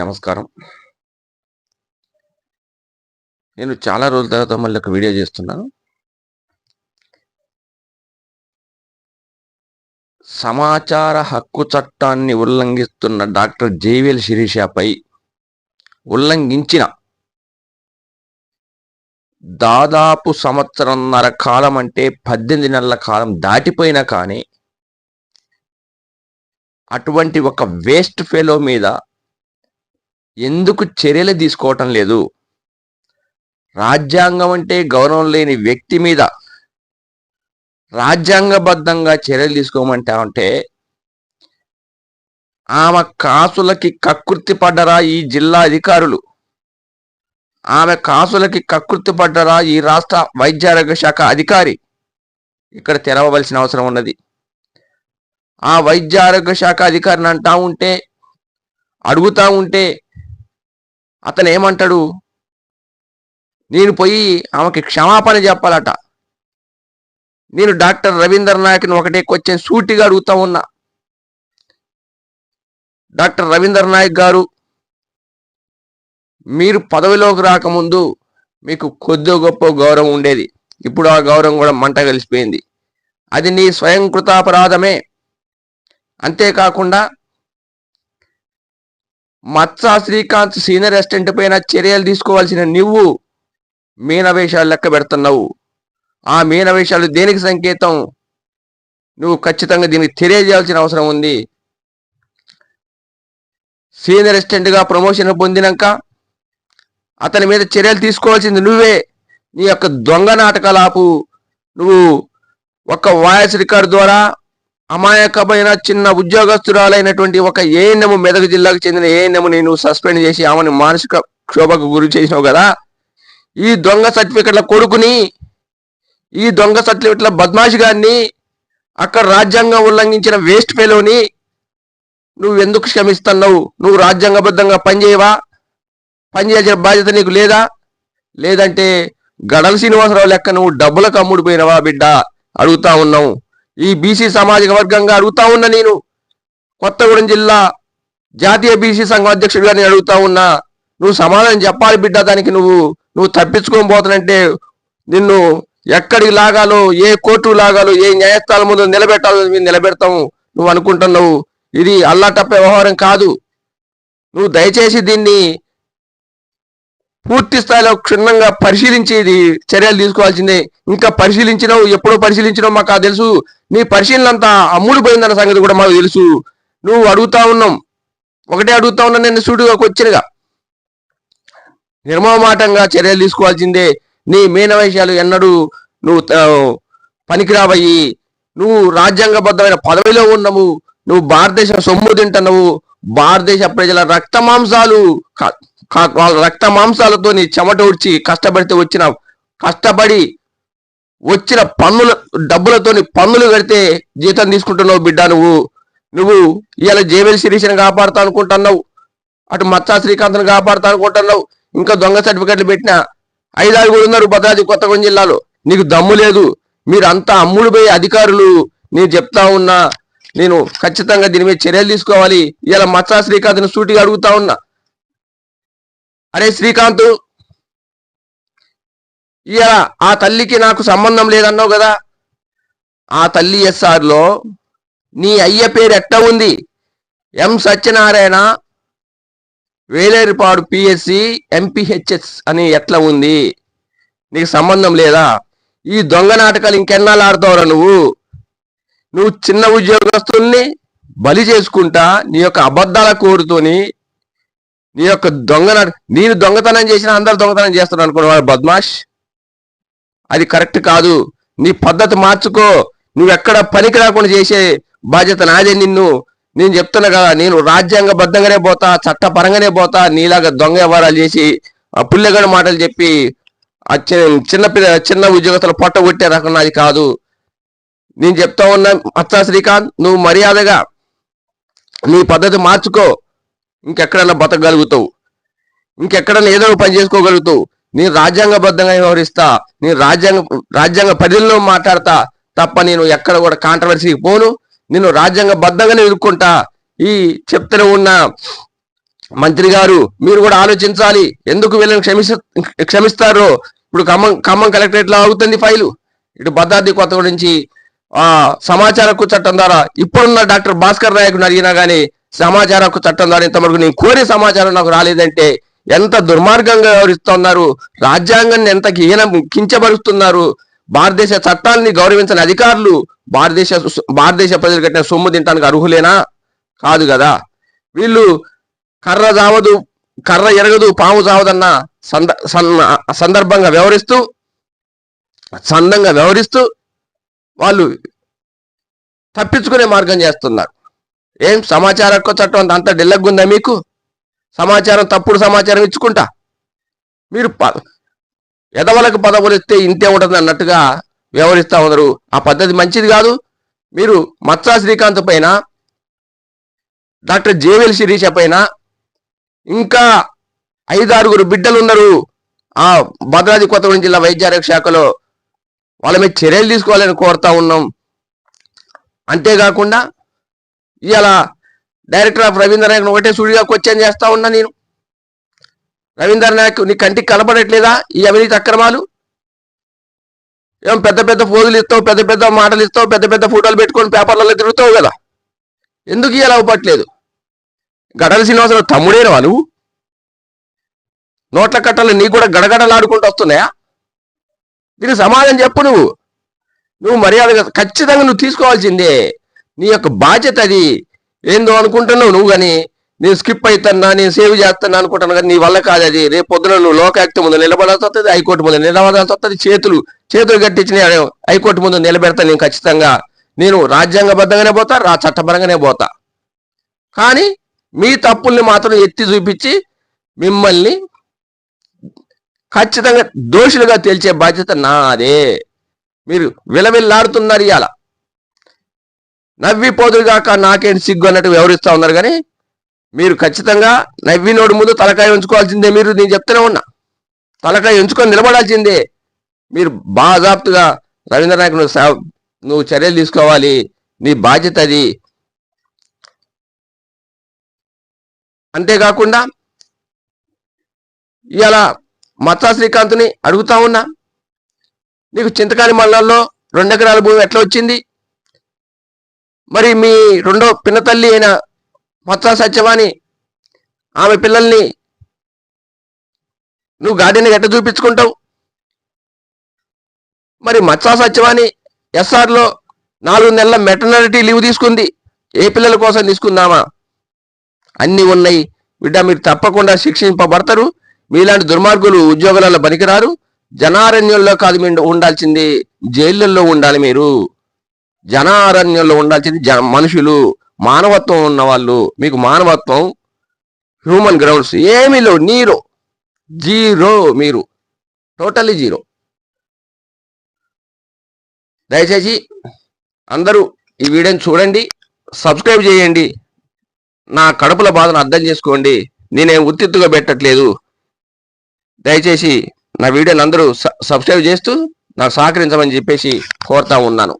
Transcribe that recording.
నమస్కారం. నేను చాలా రోజుల తర్వాత మళ్ళీ ఒక వీడియో చేస్తున్నాను సమాచార హక్కు చట్టాన్ని ఉల్లంఘిస్తున్న డాక్టర్ జేవిఎల్ శిరీషపై ఉల్లంఘించిన దాదాపు సంవత్సరంన్నర కాలం అంటే పద్దెనిమిది నెలల కాలం దాటిపోయినా కానీ అటువంటి ఒక వేస్ట్ ఫెలో మీద ఎందుకు చర్యలు తీసుకోవటం లేదు? రాజ్యాంగం అంటే గౌరవం లేని వ్యక్తి మీద రాజ్యాంగబద్ధంగా చర్యలు తీసుకోమంటా ఉంటే ఆమె కాసులకి కకృతి పడ్డరా ఈ జిల్లా అధికారులు? ఆమె కాసులకి కకృతి పడ్డరా ఈ రాష్ట్ర వైద్యారోగ్య శాఖ అధికారి? ఇక్కడ తెరవవలసిన అవసరం ఉన్నది. ఆ వైద్య ఆరోగ్య శాఖ అధికారిని అంటా ఉంటే అడుగుతా ఉంటే అతను ఏమంటాడు నేను పోయి ఆమెకి క్షమాపణ చెప్పాలట. నేను డాక్టర్ రవీందర్ నాయక్ని ఒకటే క్వశ్చన్ సూటిగా అడుగుతా ఉన్నా. డాక్టర్ రవీందర్ నాయక్ గారు మీరు పదవిలోకి రాకముందు మీకు కొద్ది గొప్ప గౌరవం ఉండేది. ఇప్పుడు ఆ గౌరవం కూడా మంట కలిసిపోయింది. అది నీ స్వయంకృతాపరాధమే. అంతేకాకుండా మత్సా శ్రీకాంత్ సీనియర్ అసిస్టెంట్ పైన చర్యలు తీసుకోవాల్సిన నువ్వు మీనవేషాలు లెక్క పెడుతున్నావు. ఆ మీనవేషాలు దేనికి సంకేతం? నువ్వు ఖచ్చితంగా దీనికి తెలియజేయాల్సిన అవసరం ఉంది. సీనియర్ అసిస్టెంట్గా ప్రమోషన్ పొందినాక అతని మీద చర్యలు తీసుకోవాల్సింది నువ్వే. నీ యొక్క దొంగ నాటకాలాపు నువ్వు ఒక వాయిస్ రికార్డ్ ద్వారా అమాయకమైన చిన్న ఉద్యోగస్తురాలైనటువంటి ఒక ఏఎన్ఎం మెదక్ జిల్లాకు చెందిన ఏఎన్ఎం నేను సస్పెండ్ చేసి ఆమెను మానసిక క్షోభకు గురి చేసినావు కదా? ఈ దొంగ సర్టిఫికెట్ల కొడుకుని ఈ దొంగ సర్టిఫికెట్ల బద్మాషి గారిని అక్కడ రాజ్యాంగం ఉల్లంఘించిన వేస్ట్ ఫెలోని నువ్వు ఎందుకు క్షమిస్తున్నావు? నువ్వు రాజ్యాంగబద్ధంగా పనిచేయవా? పనిచేయాల్సిన బాధ్యత నీకు లేదా? లేదంటే గడల శ్రీనివాసరావు లెక్క నువ్వు డబ్బులకు అమ్ముడిపోయినవా బిడ్డ? అడుగుతా ఉన్నావు. ఈ బీసీ సామాజిక వర్గంగా అడుగుతా ఉన్నా నేను. కొత్తగూడెం జిల్లా జాతీయ బీసీ సంఘం అధ్యక్షుడిగా నేను అడుగుతా ఉన్నా. నువ్వు సమాధానం చెప్పాలి బిడ్డ దానికి నువ్వు నువ్వు తప్పించుకొని పోతానంటే నిన్ను ఎక్కడికి లాగాలో ఏ కోర్టు లాగాలో ఏ న్యాయస్థానం ముందు నిలబెట్టాలో మేము నిలబెడతాము. నువ్వు అనుకుంటున్నావు. ఇది అల్లాటప్ప వ్యవహారం కాదు. నువ్వు దయచేసి దీన్ని పూర్తి స్థాయిలో క్షుణ్ణంగా పరిశీలించి ఇది చర్యలు తీసుకోవాల్సిందే. ఇంకా పరిశీలించినావు ఎప్పుడో పరిశీలించినావు మాకు తెలుసు. నీ పరిశీలనంతా అంతా పోయిందన్న సంగతి కూడా మాకు తెలుసు. నువ్వు అడుగుతా ఉన్నాం ఒకటే అడుగుతా ఉన్నా నేను సూటుగా వచ్చినగా నిర్మమాటంగా చర్యలు తీసుకోవాల్సిందే. నీ మీన విషయాలు ఎన్నడూ నువ్వు ఆ, నువ్వు రాజ్యాంగబద్ధమైన పదవిలో ఉన్నావు. నువ్వు భారతదేశ సొమ్ము తింటున్నావు. భారతదేశ ప్రజల రక్త మాంసాలు వాళ్ళ రక్త మాంసాలతో నీ చెమట ఉడ్చి కష్టపడితే వచ్చిన కష్టపడి వచ్చిన పన్నుల డబ్బులతోని పన్నులు కడితే జీతం తీసుకుంటున్నావు బిడ్డ నువ్వు. నువ్వు ఇవాళ జేవెల్ శిరీషని కాపాడుతా అనుకుంటున్నావు. అటు మచ్చా శ్రీకాంత్ని కాపాడుతా అనుకుంటున్నావు. ఇంకా దొంగ సర్టిఫికెట్లు పెట్టిన ఐదారుగురు ఉన్నారు భద్రాద్రి కొత్తగూడెం జిల్లాలో. నీకు దమ్ము లేదు. మీరు అంతా అమ్ముడు పోయే అధికారులు. నేను చెప్తా ఉన్నా. నేను ఖచ్చితంగా దీని మీద చర్యలు తీసుకోవాలి. ఇలా మచ్చా శ్రీకాంత్ని సూటిగా అడుగుతా ఉన్నా. అరే శ్రీకాంత్! ఇలా ఆ తల్లికి నాకు సంబంధం లేదన్నావు కదా. ఆ తల్లి ఎస్ఆర్లో నీ అయ్య పేరు ఎట్ట ఉంది? M Satyanarayana Velerupadu PSC MPHS అని ఎట్లా ఉంది? నీకు సంబంధం లేదా? ఈ దొంగ నాటకాలు ఇంకెన్నాళ్ళు ఆడతావురా నువ్వు? నువ్వు చిన్న ఉద్యోగస్తుల్ని బలి చేసుకుంటా నీ యొక్క అబద్ధాల కోరుతోని నీ యొక్క దొంగ నాట- నేను దొంగతనం చేసిన అందరు దొంగతనం చేస్తున్నాను అనుకున్నావు బద్మాష్? అది కరెక్ట్ కాదు. నీ పద్ధతి మార్చుకో. నువ్వెక్కడ పనికి రాకుండా చేసే బాధ్యత నాదే నిన్ను. నేను చెప్తున్నా కదా నేను రాజ్యాంగబద్ధంగానే పోతా చట్టపరంగానే పోతా నీలాగా దొంగ వ్యవహారాలు చేసి ఆ పుల్లెగడ మాటలు చెప్పి చిన్న పిల్ల చిన్న ఉద్యోగస్తులు పొట్ట కొట్టే రకం నాది కాదు. నేను చెప్తా ఉన్నా అచ్చా శ్రీకాంత్ నువ్వు మర్యాదగా నీ పద్ధతి మార్చుకో. ఇంకెక్కడన్నా బతకగలుగుతావు. ఇంకెక్కడన్నా ఏదో ఒక పని చేసుకోగలుగుతావు. నేను రాజ్యాంగబద్ధంగా వ్యవహరిస్తా నేను రాజ్యాంగ రాజ్యాంగ పరిధిలో మాట్లాడతా తప్ప నేను ఎక్కడ కూడా కాంట్రవర్సీకి పోను. నేను రాజ్యాంగబద్ధంగానే ఎదుర్కొంటా. ఈ చెప్తూనే ఉన్న మంత్రి గారు మీరు కూడా ఆలోచించాలి. ఎందుకు వీళ్ళని క్షమిస్త క్షమిస్తారో? ఇప్పుడు ఖమ్మం ఖమ్మం కలెక్టరేట్లో అవుతుంది ఫైలు. ఇటు భద్రాద్రి కొత్త నుంచి ఆ సమాచార హక్కు చట్టం ద్వారా ఇప్పుడున్న డాక్టర్ భాస్కర్ నాయకుని అడిగినా గానీ సమాచార హక్కు చట్టం ద్వారా ఇంతవరకు నేను కోరే సమాచారం నాకు రాలేదంటే ఎంత దుర్మార్గంగా వ్యవహరిస్తున్నారు? రాజ్యాంగాన్ని ఎంత హీన కించబరుస్తున్నారు భారతదేశ చట్టాలని గౌరవించని అధికారులు భారతదేశ భారతదేశ ప్రజలు కట్టిన సొమ్ము తినడానికి అర్హులేనా? కాదు కదా. వీళ్ళు కర్ర జావదు కర్ర ఎరగదు పాము చావదన్న సంద సందర్భంగా వ్యవహరిస్తూ సందంగా వ్యవహరిస్తూ వాళ్ళు తప్పించుకునే మార్గం చేస్తున్నారు. ఏం సమాచార హక్కు చట్టం అంత- అంత డెల్లగుందా మీకు? సమాచారం తప్పుడు సమాచారం ఇచ్చుకుంటా. మీరు ప- ఎదవలకు పదవులు ఇస్తే ఇంతే ఉంటుంది అన్నట్టుగా వ్యవహరిస్తూ ఉన్నారు. ఆ పద్ధతి మంచిది కాదు. మీరు మత్సా శ్రీకాంత్ పైన డాక్టర్ జేవేల్ శిరీష పైన ఇంకా ఐదారుగురు బిడ్డలు ఉన్నారు. ఆ భద్రాద్రి కొత్తగూడెం జిల్లా వైద్యారోగ్య శాఖలో వాళ్ళ మీద చర్యలు తీసుకోవాలని కోరుతా ఉన్నాం. అంతేకాకుండా ఇలా డైరెక్టర్ ఆఫ్ రవీంద్ర నాయక్ ఒకటే సుడిగా క్వశ్చన్ చేస్తా ఉన్నా నేను. రవీంద్ర నాయక్ నీ కంటికి కనపడట్లేదా ఈ అవినీతి అక్రమాలు? ఏం పెద్ద పెద్ద పోజులు ఇస్తావు పెద్ద పెద్ద మాటలు ఇస్తావు పెద్ద పెద్ద ఫోటోలు పెట్టుకొని పేపర్లలో తిరుగుతావు కదా? ఎందుకు ఇలా అవ్వట్లేదు గడల శ్రీనివాసరావు తమ్ముడేనవా నువ్వు? నోట్ల కట్టలు నీకు కూడా గడగడలాడుకుంటూ వస్తున్నాయా? దీనికి సమాధానం చెప్పు నువ్వు. నువ్వు మర్యాదగా ఖచ్చితంగా నువ్వు తీసుకోవాల్సిందే. నీ యొక్క బాధ్యత అది. ఏందో అనుకుంటున్నావు నువ్వు కానీ నేను స్కిప్ అవుతున్నా నేను సేవ్ చేస్తున్నా అనుకుంటాను కానీ నీ వల్ల కాదు అది. రేపు పొద్దున నువ్వు లోకాయుక్త ముందు నిలబడాల్సి వస్తుంది హైకోర్టు ముందు నిలబడాల్సి వస్తుంది చేతులు చేతులు కట్టించిన హైకోర్టు ముందు నిలబెడతా నేను ఖచ్చితంగా. నేను రాజ్యాంగబద్ధంగానే పోతా రా చట్టపరంగానే పోతా. కానీ మీ తప్పుల్ని మాత్రం ఎత్తి చూపించి మిమ్మల్ని ఖచ్చితంగా దోషులుగా తేల్చే బాధ్యత నాదే. మీరు విలవిల్లాడుతున్నారు ఇవాళ నవ్విపోదురుగాక నాకేంటి సిగ్గు అన్నట్టు వివరిస్తూ ఉన్నారు కానీ మీరు ఖచ్చితంగా నవ్వినోడు ముందు తలకాయ ఉంచుకోవాల్సిందే మీరు నేను చెప్తూనే ఉన్నా. తలకాయ ఉంచుకొని నిలబడాల్సిందే. మీరు బాజాప్తుగా రవీంద్రనాయక్ నువ్వు సా- నువ్వు చర్యలు తీసుకోవాలి. నీ బాధ్యత అది. అంతేకాకుండా ఇవాళ మత్సా శ్రీకాంత్ని అడుగుతా ఉన్నా. నీకు చింతకాని మండలంలో రెండు ఎకరాల భూమి ఎట్లా వచ్చింది? మరి మీ రెండో పిన్నతల్లి అయిన మత్సా సత్యవాణి ఆమె పిల్లల్ని నువ్వు గార్డెన్ ఎట్లా చూపించుకుంటావు? మరి మత్సా సత్యవాణి ఎస్ఆర్లో నాలుగు నెలల మెటర్నిటీ లీవ్ తీసుకుంది. ఏ పిల్లల కోసం తీసుకుందామా? అన్నీ ఉన్నాయి. బిడ్డ మీరు తప్పకుండా శిక్షింపబడతారు. మీలాంటి దుర్మార్గులు ఉద్యోగాలలో పనికిరారు. జనారణ్యంలో కాదు మీరు ఉండాల్సింది జైళ్ళల్లో ఉండాలి మీరు. జనారణ్యంలో ఉండాల్సింది జన మనుషులు మానవత్వం ఉన్న వాళ్ళు మీకు మానవత్వం హ్యూమన్ గ్రౌండ్స్ ఏమీ లేవు. నీరో జీరో మీరు. Totally zero. దయచేసి అందరూ ఈ వీడియోని చూడండి సబ్స్క్రైబ్ చేయండి. నా కడుపుల బాధను అర్థం చేసుకోండి. నేనేం ఉత్తిత్తుగా పెట్టట్లేదు. దయచేసి నా వీడియోని అందరూ స- సబ్స్క్రైబ్ చేస్తూ నాకు సహకరించమని చెప్పేసి కోరుతా ఉన్నాను.